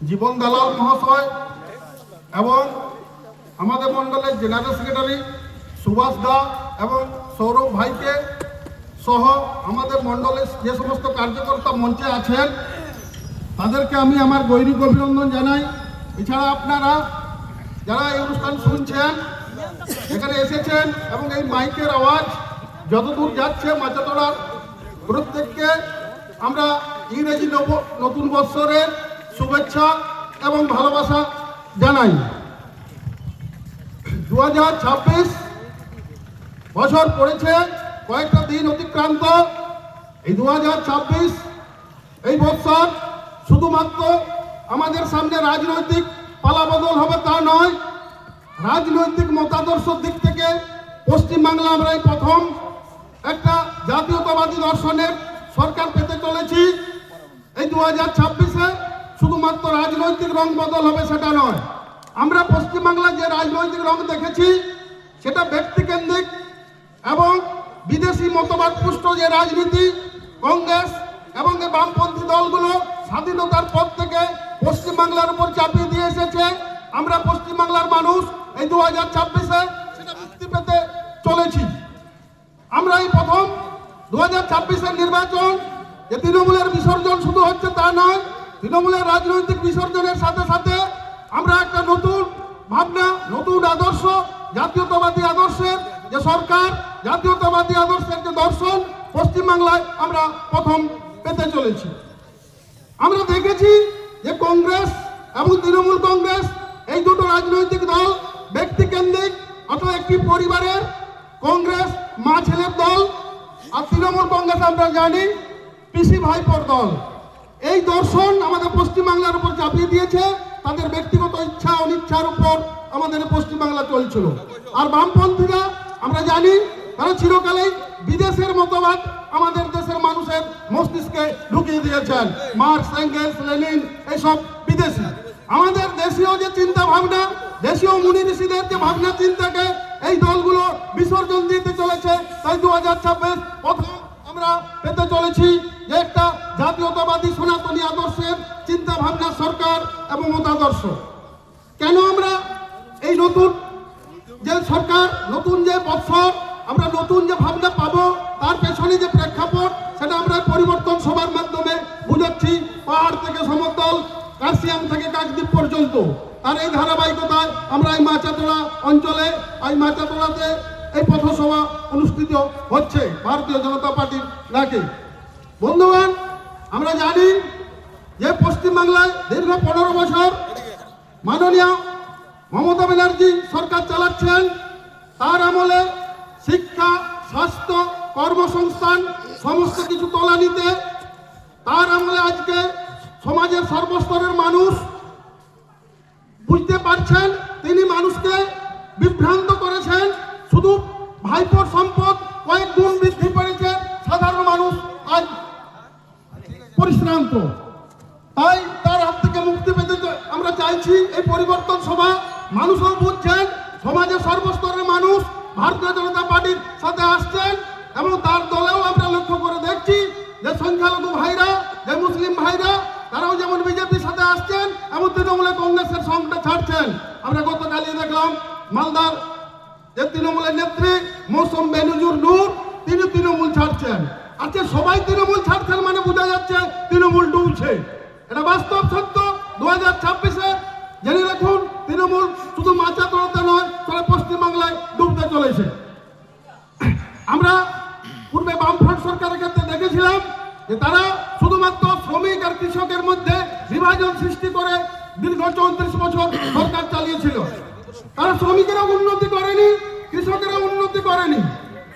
জীবন দালাল মহাশয় এবং আমাদের মণ্ডলের জেনারেল সেক্রেটারি সুভাষ দা এবং সৌরভ ভাইকে সহ আমাদের মণ্ডলের যে সমস্ত কার্যকর্তা মঞ্চে আছেন, তাদেরকে আমি আমার গৈরিক অভিনন্দন জানাই। এছাড়া আপনারা যারা এই অনুষ্ঠান শুনছেন, এখানে এসেছেন এবং এই মাইকের আওয়াজ যতদূর যাচ্ছে মাচাতলার প্রত্যেককে আমরা ইংরেজি নতুন বৎসরের শুভেচ্ছা এবং ভালোবাসা জানাই। দু হাজার ছাব্বিশ বছর পড়েছে, কয়েকটা দিন অতিক্রান্ত। এই দু হাজার ছাব্বিশ, এই বছর শুধুমাত্র আমাদের সামনে রাজনৈতিক পালাবদল হবে তা নয়, রাজনৈতিক মতাদর্শের দিক থেকে পশ্চিমবাংলা আমরা এই প্রথম একটা জাতীয়তাবাদী দর্শনের সরকার পেতে চলেছি। এই দু হাজার ছাব্বিশে শুধুমাত্র রাজনৈতিক রং বদল হবে সেটা নয়। আমরা পশ্চিমবাংলায় যে রাজনৈতিক রং দেখেছি, সেটা ব্যক্তিকেন্দ্রিক এবং বিদেশি মতবাদ পুষ্ট যে রাজনীতি, কংগ্রেস এবং বামপন্থী দলগুলো স্বাধীনতার পর থেকে পশ্চিমবাংলার উপর চাপিয়ে দিয়ে এসেছে, আমরা পশ্চিমবাংলার মানুষ এই দু হাজার ছাব্বিশে সেটা মুক্তি পেতে চলেছি। আমরা এই প্রথম দু হাজার ছাব্বিশের নির্বাচন, যে তৃণমূলের বিসর্জন শুধু হচ্ছে তা নয় তৃণমূলের রাজনৈতিক বিসর্জনের সাথে সাথে আমরা একটা নতুন ভাবনা, নতুন আদর্শ, জাতীয়তাবাদী আদর্শের যে সরকার, জাতীয়তাবাদী আদর্শের যে দর্শন পশ্চিমবাংলায় আমরা প্রথম পেতে চলেছি। আমরা দেখেছি যে কংগ্রেস এবং তৃণমূল কংগ্রেস এই দুটো রাজনৈতিক দল ব্যক্তিকেন্দ্রিক অথবা একটি পরিবারের কংগ্রেস মা ছেলের দল আর তৃণমূল কংগ্রেস আমরা জানি পিসি ভাইপোর দল। এই দর্শন আমাদের পশ্চিমবাংলার উপর চাপিয়ে দিয়েছে। তাদের ব্যক্তিগত ইচ্ছা, অনিচ্ছার উপর আমাদের পশ্চিমবাংলা চলছিল। আর বামপন্থীরা, আমরা জানি, তারা চিরকালেই বিদেশের মতবাদ আমাদের দেশের মানুষের মস্তিষ্কে ঢুকিয়ে দিয়েছেন। মার্কস, এঙ্গেলস, লেনিন এইসব বিদেশি। আমাদের দেশীয় যে চিন্তা ভাবনা দেশীয় মুনি ঋষিদের যে ভাবনা, চিন্তাকে এই দলগুলো বিসর্জন দিতে চলেছে। তাই দু হাজার ছাব্বিশ প্রথম আমরা পেতে চলেছি। সরকার এবং মতাদর্শ। কেন আমরা এই নতুন যে সরকার, নতুন যে বৎসর আমরা নতুন যে ভাবনা পাবো, তার পেছনে যে প্রেক্ষাপট, সেটা আমরা পরিবর্তন সবার মাধ্যমে বুঝাচ্ছি, পাহাড় থেকে সমতল কার্সিয়াম থেকে কাকদ্বীপ পর্যন্ত। আর এই ধারাবাহিকতায় আমরা এই মাচাতলা অঞ্চলে, এই মাচাতলাতে এই পথসভা অনুষ্ঠিত হচ্ছে, ভারতীয় জনতা পার্টির ডাকে বন্ধুগণ, আমরা জানি যে পশ্চিমবাংলায় দীর্ঘ পনেরো বছর মাননীয় মমতা ব্যানার্জি সরকার চালাচ্ছেন, তার আমলে শিক্ষা, স্বাস্থ্য, কর্মসংস্থান, সমস্ত কিছু তলানিতে তার আমলে আজকে সমাজের সর্বস্তরের মানুষ বুঝতে পারছেন, তিনি মানুষকে বিভ্রান্ত করেছেন, শুধু ভাইপোর পরিবর্তন সভা মানুষও বুঝছেন সমাজের সর্বস্তরের মানুষ, ভারতীয় জনতা পার্টির সাথে আসছেন এবং তার দলেও আমরা লক্ষ্য করে দেখছি যে সংখ্যালঘু ভাইরা, যে মুসলিম ভাইরা, তারাও যেমন বিজেপির সাথে আসছেন এবং তৃণমূলের কংগ্রেসের সঙ্গটা ছাড়ছেন। আমরা গতকালই দেখলাম মালদার যে তৃণমূলের নেত্রী মৌসুম বেনুজুর নূর, তিনি তৃণমূল ছাড়ছেন। আজকে সবাই তৃণমূল ছাড়ছেন মানে বোঝা যাচ্ছে তৃণমূল ডুবছে। এটা বাস্তব সত্য। দু হাজার ছাব্বিশে জেনে রাখুন, তৃণমূল শুধু মাচা তোলাতে নয় তারা পশ্চিমবাংলায় ডুবতে চলেছে। আমরা পূর্বে বামফ্রন্ট সরকারের ক্ষেত্রে দেখেছিলাম যে তারা শুধুমাত্র শ্রমিক আর কৃষকের মধ্যে বিভাজন সৃষ্টি করে দীর্ঘ চৌত্রিশ বছর সরকার চালিয়েছিল। তারা শ্রমিকেরা উন্নতি করেনি, কৃষকেরা উন্নতি করেনি,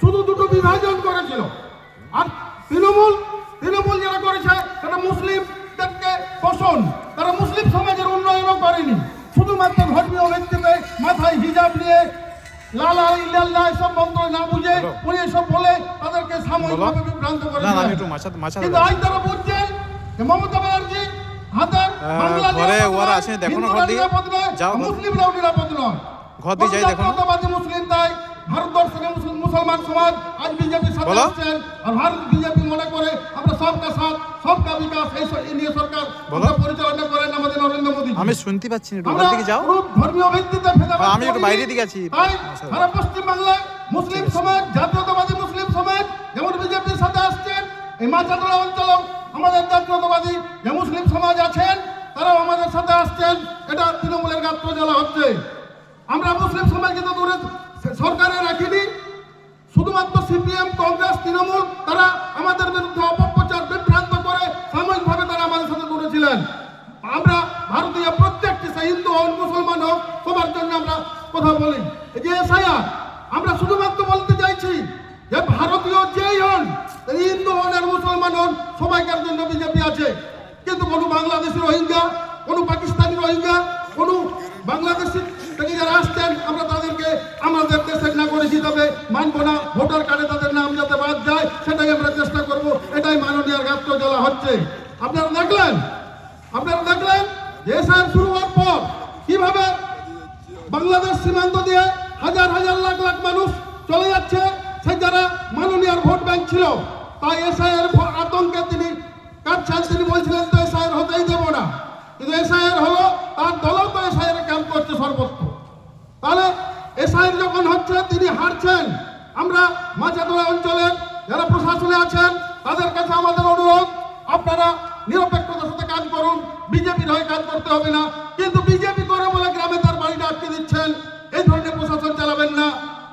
শুধু দুটো বিভাজন করেছিল। আর তৃণমূল তৃণমূল যারা করেছে তারা মুসলিমদেরকে পোষণ তারা মুসলিম সমাজের উন্নয়নও করেনি শুধুমাত্র ধর্মীয় ব্যক্তিকে মাথায় হিজাব নিয়ে লালা ইল্লাল্লাহ এসব মন্ত্র না বুঝে উনি এসব বলে তাদেরকে সাময়িকভাবে বিভ্রান্ত করে না, না, আমি একটু মাছা- মাছা কিন্তু আজ তারা বুঝছেন যে মমতা ব্যানার্জি হাতে ঘরে ওরা আছে, দেখো না ঘর দিকে। যাও মুসলিমরাও নিরাপদ নয়। ঘর দিয়ে যাই দেখো না। মুসলিম তাই ভারতবর্ষের মুসলমান সমাজ আজ বিজেপির সাথে আসছেন আর ভারত বিজেপি মনে করে আমরা সবকা সাথ সবকা বিকাশ এই নিয়ে সরকার পরিচালনা করেন আমাদের নরেন্দ্র আমি শুনতে পাচ্ছি না একটু দিকে যাও। ধর্মীয় ভিত্তিতে ভেদাভেদ আমি একটু। বাইরের দিকে আছি। সারা পশ্চিম বাংলায় মুসলিম সমাজ জাতীয়তাবাদী মুসলিম সমাজ যেমন বিজেপির সাথে আসছেন এই মাচাতলা অঞ্চল আমাদের জাতীয়তাবাদী যে মুসলিম সমাজ আছেন তারাও আমাদের সাথে আসছেন। এটা তৃণমূলের গাত্র জ্বালা হচ্ছে। আমরা মুসলিম সমাজকে তো দূরে সরকারে রাখিনি। শুধুমাত্র সিপিএম কংগ্রেস তৃণমূল তারা আমাদের বিরুদ্ধে অপপ্রচার বিভ্রান্ত করে সাময়িকভাবে তারা আমাদের সাথে দূরে ছিলেন আমরা ভারতীয় প্রত্যেকটি সে হিন্দু হোক মুসলমান হোক সবার জন্য আমরা কথা বলি যে এসআইআর, আমরা শুধুমাত্র বলতে চাইছি যে ভারতীয় যেই হন হিন্দু হন আর মুসলমান হন, সবাইকার জন্য বিজেপি আছে। কিন্তু কোনো বাংলাদেশি রোহিঙ্গা, কোনো পাকিস্তানি রোহিঙ্গা, কোনো বাংলাদেশি থেকে যারা আসছেন, আমরা তাদেরকে আমাদের দেশের নাগরিক হিসাবে মানব না। ভোটার কার্ডে তাদের নাম যাতে বাদ যায় সেটাই আমরা চেষ্টা করব এটাই মাননীয় গাত্র জ্বালা হচ্ছে আপনারা দেখলেন আপনারা দেখলেন যে এসআইআর শুরু হওয়ার পর কীভাবে বাংলাদেশ সীমান্ত দিয়ে হাজার হাজার লাখ লাখ মানুষ চলে যাচ্ছে সেই যারা মাননীয় ভোট ব্যাংক ছিল তাই এসআইয়ের আতঙ্কে তিনি কাটছেন তিনি বলছিলেন, তো এসআইয়ের হতেই দেবো না। কিন্তু এসআইয়ের হলো, তার দলও তো এসআইয়ের ক্যাম্প করছে সর্বত্র। তাহলে এসআইয়ের যখন হচ্ছে, তিনি হারছেন। আমরা মাঝাদোড়া অঞ্চলের যারা প্রশাসনে আছেন, তাদের কাছে আমাদের অনুরোধ, আপনারা নিরপেক্ষতার সাথে কাজ করুন। বিজেপির হয়ে কাজ করতে হবে না। কিন্তু বিজেপি করে বলে গ্রামে তার বাড়িটা আটকে দিচ্ছেন। এই ধরনের প্রশাসন চালাবেন না।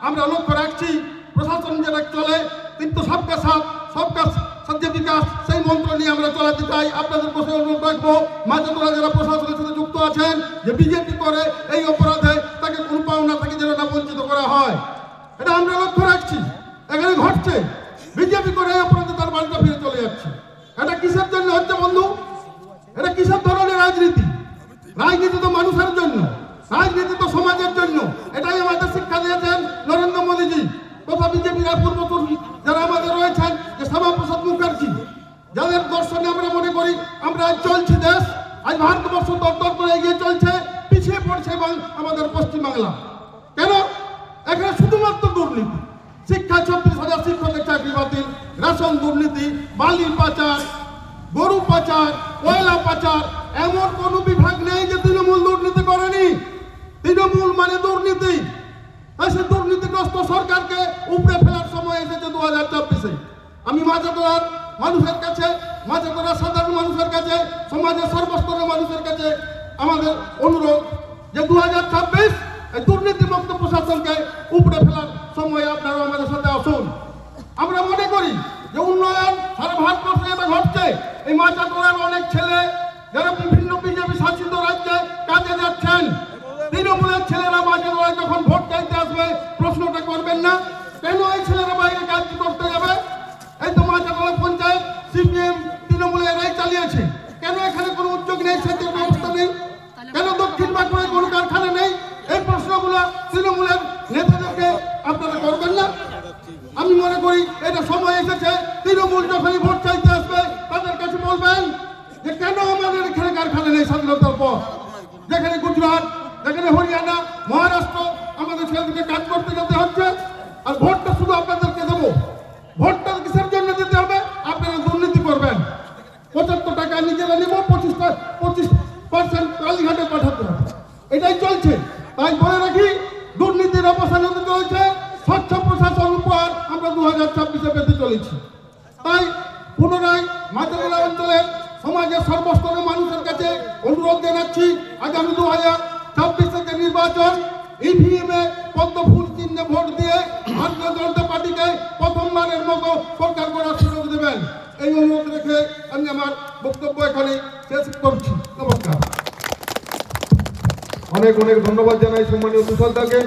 আমরা লক্ষ্য রাখছি, প্রশাসন যেটা চলে কিন্তু সবকা সাথ, সবকা সাথে বিকাশ সেই মন্ত্র নিয়ে আমরা চলাতে চাই। আপনাদের বসে অনুরোধ রাখব মাঝাতোরা যারা প্রশাসনের সাথে যুক্ত আছেন, যে বিজেপি করে এই অপরাধে তাকে কোনো পাওনা থেকে যেন না বঞ্চিত করা হয়। এটা আমরা লক্ষ্য রাখছি, এখানে ঘটছে। বিজেপি করে এই অপরাধে তার বাড়িটা ফিরে চলে যাচ্ছে। এটা কিসের জন্য হচ্ছে বন্ধু? এটা কিসের ধরনের রাজনীতি? রাজনীতি তো মানুষের জন্য, রাজনীতি তো সমাজের জন্য। এটাই আমাদের শিক্ষা দিয়েছেন নরেন্দ্র মোদীজি। তথা বিজেপির পূর্বপুরুষ যারা আমাদের রয়েছেন যে শ্যামাপ্রসাদ মুখার্জি যাদের দর্শনে আমরা মনে আমরা আজ দেশ। আজ ভারতবর্ষ দপ্তর করে এগিয়ে চলছে, পিছিয়ে পড়ছে এবং আমাদের পশ্চিমবাংলা। কেন? এখানে শুধুমাত্র দুর্নীতি। শিক্ষা ছত্রিশ হাজার শিক্ষকের চাকরি বাতিল, রেশন দুর্নীতি, বালি পাচার, গরু পাচার, কয়লা পাচার, এমন কোন বিভাগ নেই যে তৃণমূল দুর্নীতি করেনি। তৃণমূল মানে দুর্নীতি। সে দুর্নীতিগ্রস্ত সরকারকে উপরে ফেলার সময় এসেছে দু হাজার চব্বিশে। আমি মাঝাতলার মানুষের কাছে, মাঝে করা সাধারণ মানুষের কাছে, সমাজের সর্বস্তরের মানুষের কাছে আমাদের অনুরোধ যে দু হাজার ছাব্বিশ এই দুর্নীতিমুক্ত প্রশাসনকে উপড়ে ফেলার সময় আপনারা আমাদের সাথে আসুন। আমরা মনে করি যে উন্নয়ন সারা ভারতবর্ষে এটা ঘটছে। এই মাচাতলার অনেক ছেলে যারা বিভিন্ন বিজেপি শাসিত রাজ্যে কাজে যাচ্ছেন তৃণমূলের ছেলেরা মাচাতলায় যখন ভোট চাইতে আসবে প্রশ্নটা করবেন না কেন এই ছেলেরা বাইরে কাজ করতে যাবে এই তো মাচাতলা পঞ্চায়েত সিপিএম তৃণমূলের এরাই চালিয়েছে কেন এখানে কোনো উদ্যোগ নেই সেচের ব্যবস্থা নেই কেন দক্ষিণ বাঁকুড়ায় কোনো কারখানা নেই এই প্রশ্নগুলো তৃণমূলের নেতাদেরকে আপনারা করবেন না আমি মনে করি এটা সময় এসেছে তৃণমূল যখনই ভোট চাইতে আসবে তাদের কাছে বলবেন যে কেন আমাদের এখানে কারখানা নেই স্বাধীনতার পর? যেখানে গুজরাট, যেখানে হরিয়ানা, মহারাষ্ট্র আমাদের ছেলেদেরকে কাজ করতে যেতে হচ্ছে, আর ভোটটা শুধু আপনাদেরকে দেবো। ভোটটা কিসের জন্য দিতে হবে? আপনারা দুর্নীতি করবেন। পঁচাত্তর টাকা নিজেরা নিব পঁচিশটা পঁচিশ পার্সেন্ট কালীঘাটে পাঠাতে হবে। এটাই চলছে। তাই বলে রাখি, দুর্নীতির অবসান হতে চলেছে, স্বচ্ছ প্রশাসন উপহার আমরা দু হাজার ছাব্বিশে পেতে চলেছি। তাই পুনরায় মাতাগোলা অঞ্চলের সমাজের সর্বস্তরের মানুষের কাছে অনুরোধ জানাচ্ছি আগামী দু হাজার ছাব্বিশে নির্বাচন ইভিএম পদ্ম ফুল চিহ্নে ভোট দিয়ে ভারতীয় জনতা পার্টিকে প্রথমবারের মতো সরকার করার সুযোগ দেবেন। এই অনুরোধ রেখে আমি আমার বক্তব্য এখানে শেষ করছি। নমস্কার। অনেক অনেক ধন্যবাদ জানাই সম্মানীয় তুষারদাকে